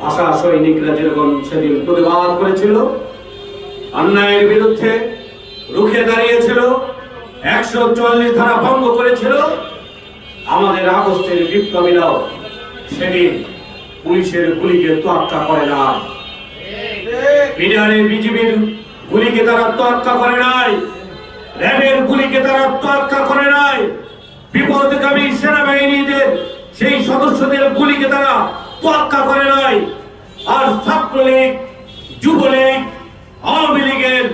ভাষা সৈনিকরা যেরকম সেদিন প্রতিবাদ করেছিল। অন্যায়ের বিরুদ্ধে রুখে দাঁড়িয়েছিল, একশো চুয়াল্লিশ ধারা ভঙ্গ করেছিল। আমাদের আগস্টের বিপ্লবীরাও সেদিন পুলিশের গুলিকে তোয়াক্কা করে না বিডিআরের বিজিবির গুলিকে তারা তোয়াক্কা করে নাই। র্যাবের গুলিকে তারা তোয়াক্কা করে নাই। বিপদগামী সেনাবাহিনীদের সেই সদস্যদের গুলিকে তারা তোয়াক্কা করে নাই। আর ছাত্রলীগ, যুবলীগ, আওয়ামী লীগের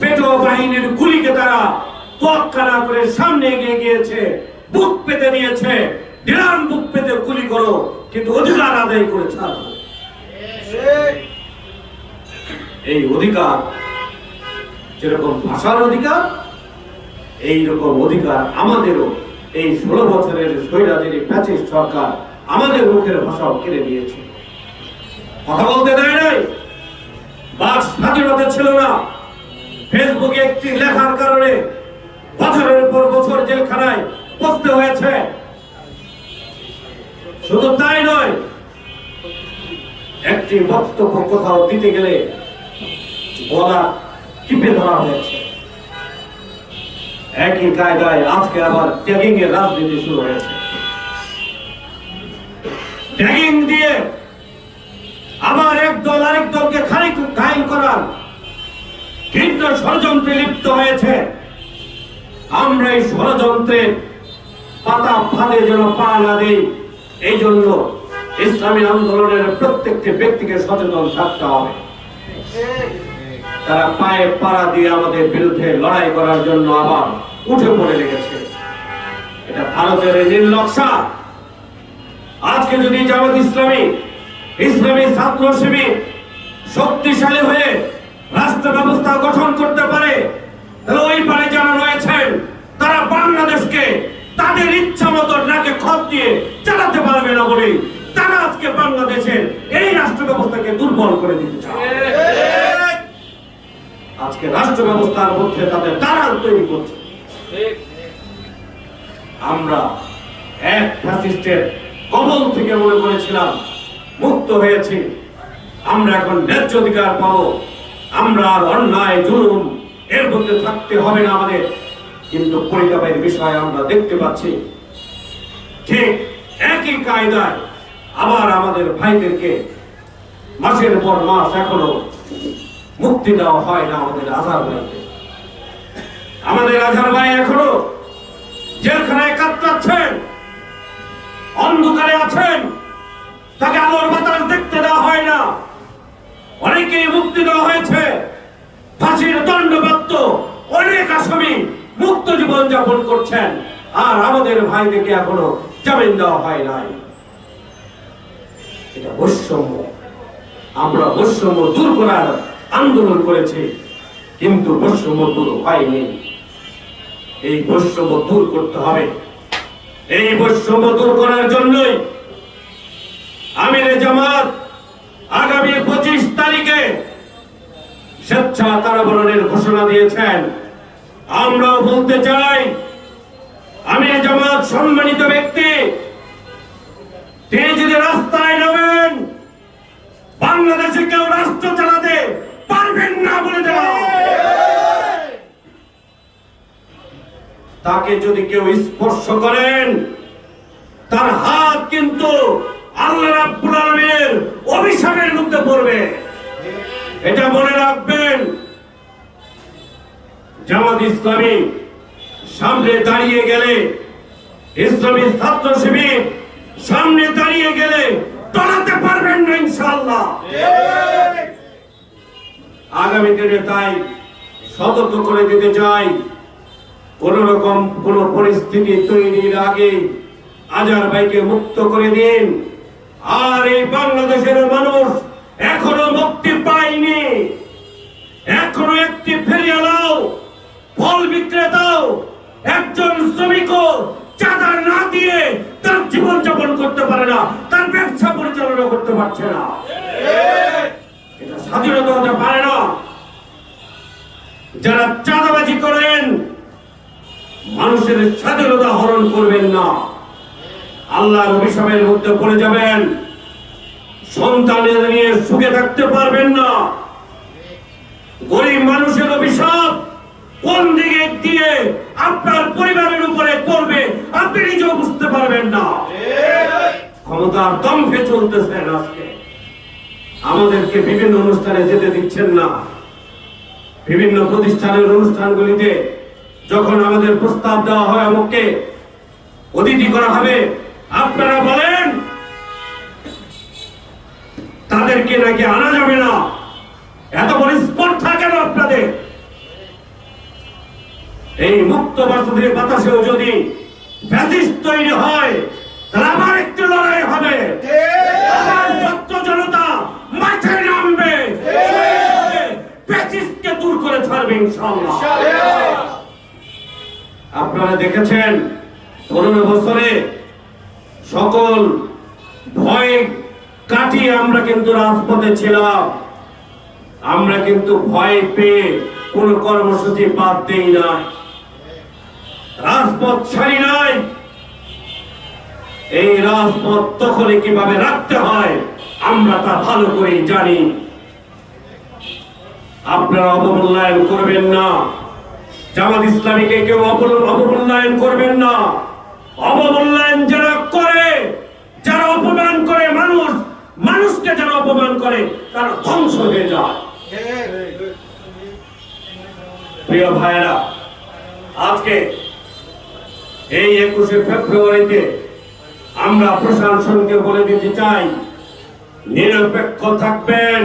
পেটো বাহিনীর গুলিকে তারা তোয়াক্কা না করে সামনে এগিয়ে গিয়েছে, বুক পেতে নিয়েছে দিলাম বুক পেতে গুলি করো, কিন্তু অধিকার আদায় করে ছাড়ো এই অধিকার, যেরকম ভাষার অধিকার এই রকম অধিকার আমাদেরও এই ষোলো বছরের স্বৈরাচারী প্যাচিস সরকার আমাদের মুখের ভাষাও কেড়ে নিয়েছে। কথা বলতে দেয় নাই? বাক স্বাধীনতা ছিল না। ফেসবুকে একটি লেখার কারণে বছরের পর বছর জেলখানায় বসতে হয়েছে। শুধু তাই নয়, একটি বক্তব্য কোথাও দিতে গেলে বলা টিপে ধরা হয়েছে। একই কায়দায় আজকে আবার ট্যাগিং এর রাজনীতি শুরু হয়েছে। ট্যাগিং দিয়ে আবার এক দল আরেক দলকে খানিক ঘায়ল করার ভিন্ন ষড়যন্ত্রে লিপ্ত হয়েছে। আমরা এই ষড়যন্ত্রে পাতা ফাঁদে যেন পা না দিই এই জন্য ইসলামী আন্দোলনের প্রত্যেকটি ব্যক্তিকে সচেতন থাকতে হবে। তারা পায়ে পাড়া দিয়ে আমাদের বিরুদ্ধে লড়াই করার জন্য আবার উঠে পড়ে লেগেছে। এটা ভারতের নির্লক্ষা আজকে যদি জামাত ইসলামী ইসলামী ছাত্র শিবির শক্তিশালী হয়ে রাষ্ট্র ব্যবস্থা গঠন করতে পারে, তাহলে ওই পারে যারা রয়েছেন, তারা বাংলাদেশকে তাদের ইচ্ছা মতো নাকে খত দিয়ে চালাতে পারবে না বলে তারা আজকে বাংলাদেশের এই রাষ্ট্র ব্যবস্থাকে দুর্বল করে দিতে চায়। আজকে রাষ্ট্র ব্যবস্থার মধ্যে তাদের দালাল তৈরি করছে। আমরা এক ফ্যাসিস্টের কবল থেকে মনে করেছিলাম, মুক্ত হয়েছি। আমরা এখন ন্যায্য অধিকার পাবো। আমরা আর অন্যায়, জুলুম এর মধ্যে থাকতে হবে না আমাদের। কিন্তু পরিতাপের বিষয় আমরা দেখতে পাচ্ছি। ঠিক একই কায়দায় আবার আমাদের ভাইদেরকে মাসের পর মাস এখনও মুক্তি দেওয়া হয় না আমাদের আধার ভাইকে। আমাদের আধার ভাই এখনও জেলখানায় কাতরাচ্ছেন অন্ধকারে আছেন, তাকে আলোর বাতাস দেখতে দেওয়া হয় না। অনেকেই মুক্তি দেওয়া হয়েছে, ফাঁসির দণ্ডপ্রাপ্ত অনেক আসামি মুক্ত জীবন যাপন করছেন, আর আমাদের ভাইদেরকে এখনও জামিন দেওয়া হয় নাই। এটা বৈষম্য। আমরা বৈষম্য দূর করার আন্দোলন করেছি, কিন্তু বৈষম্য দূর হয়নি। এই বৈষম্য দূর করতে হবে। এই বৈষম্য দূর করার জন্যই আমিরে জামাত আগামী পঁচিশ তারিখে স্বেচ্ছা কারাবরণের ঘোষণা দিয়েছেন। আমরাও বলতে চাই, আমিরে জামাত সম্মানিত ব্যক্তি, তিনি যদি রাস্তায় নামেন, বাংলাদেশে কেউ তাকে যদি কেউ স্পর্শ করেন তার হাত কিন্তু আল্লাহ রাব্বুল আলামিনের অভিশাপের মধ্যে পড়বে। এটা মনে রাখবেন জামাত ইসলামী সামনে দাঁড়িয়ে গেলে ইসলামী ছাত্র শিবির সামনে দাঁড়িয়ে গেলে টলাতে পারবেন না ইনশাআল্লাহ। আগামী দিনে তাই সতর্ক করে দিতে চাই। কোন রকম কোন পরিস্থিতি তৈরির আগে আজার ভাইকে মুক্ত করে দিন। আর এই বাংলাদেশের মানুষ এখনও মুক্তি পায়নি। এখনও একটি ফেরিয়ালাও ফল বিক্রেতাও, একজন শ্রমিকও চাঁদা না দিয়ে তার জীবন যাপন করতে পারে না, তার ব্যবসা পরিচালনা করতে পারছে না। এটা স্বাধীনতা হতে পারে না। যারা চাঁদাবাজি করেন মানুষের স্বাধীনতা হরণ করবেন না। আল্লাহর অভিশাপের মধ্যে পড়ে যাবেন। সন্তানের নিয়ে সুখে থাকতে পারবেন না। গরিব মানুষের অভিশাপ কোন দিকে দিয়ে আপনার পরিবারের উপরে করবে, আপনি নিজেও বুঝতে পারবেন না। ক্ষমতার দম্ভে চলতেছেন আজকে। আমাদেরকে বিভিন্ন অনুষ্ঠানে যেতে দিচ্ছেন না। বিভিন্ন প্রতিষ্ঠানের অনুষ্ঠানগুলিতে যখন আমাদের প্রস্তাব দেওয়া হয় আমাকে অতিথি করা হবে, আপনারা বলেন, তাদেরকে নাকি আনা যাবে না? এত বড় স্পর্ধা কেন আপনাদের? এই মুক্ত বাসুদের বাতাসেও যদি ফ্যাসিস্ট তৈরি হয়, তাহলে আবার একটি লড়াই হবে। জনতা মাঠে নামবে। ফ্যাসিস্টকে দূর করে ছাড়বে ইনশাআল্লাহ। আপনারা দেখেছেন, পনেরো বছরে সকল ভয় কাটিয়ে আমরা কিন্তু রাজপথে ছিলাম। আমরা কিন্তু ভয় পেয়ে কোন কর্মসূচি বাদ দেই নাই। রাজপথ ছাড়ি নাই। এই রাজপথ তখনই কীভাবে রাখতে হয়, আমরা তা ভালো করেই জানি। আপনারা অবমূল্যায়ন করবেন না। জামাত ইসলামীকে কেউ অবমূল্যায়ন করবেন না। অবমূল্যায়ন যারা করে, যারা অপমান করে মানুষ, মানুষকে যারা অপমান করে, তারা ধ্বংস হয়ে যায়। প্রিয় ভাইয়েরা, আজকে এই একুশে ফেব্রুয়ারিতে আমরা প্রশাসনকে বলে দিতে চাই, নিরপেক্ষ থাকবেন,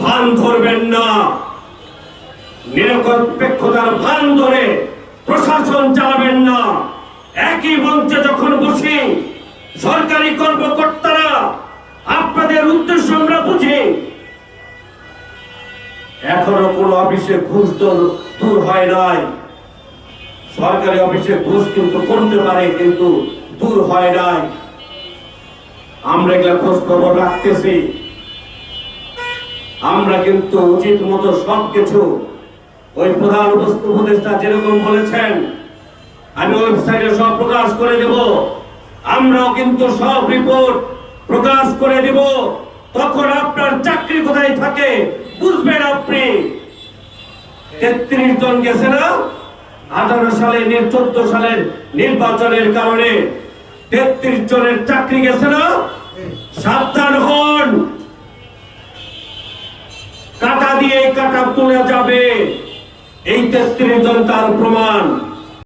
ভান ধরবেন না। নিরপেক্ষতার ভান ধরে প্রশাসন চালাবেন না। একই মঞ্চে যখন বসি সরকারি কর্মকর্তারা আপনাদের উদ্দেশ্য আমরা বুঝি, এখনও কোন অফিসে ঘুষ দূর হয় নাই। সরকারি অফিসে ঘুষ কিন্তু করতে পারে, কিন্তু দূর হয় নাই। আমরা এগুলা খোঁজ খবর রাখতেছি। আমরা কিন্তু উচিত মতো সবকিছু ওই প্রধান উপদেষ্টা যেরকম বলেছেন, আমি ওয়েবসাইটে সব প্রকাশ করে দেব। আমরাও কিন্তু সব রিপোর্ট প্রকাশ করে দেব। তখন আপনার চাকরি কোথায় থাকে, বুঝবেন আপনি। তেত্রিশ জন গেছে না? আঠারো সালে চোদ্দ সালের নির্বাচনের কারণে তেত্রিশ জনের চাকরি গেছে না? সাবধান হন। কাটা দিয়ে কাটা তোলা যাবে। এই তেত্রিশ জন তার প্রমাণ।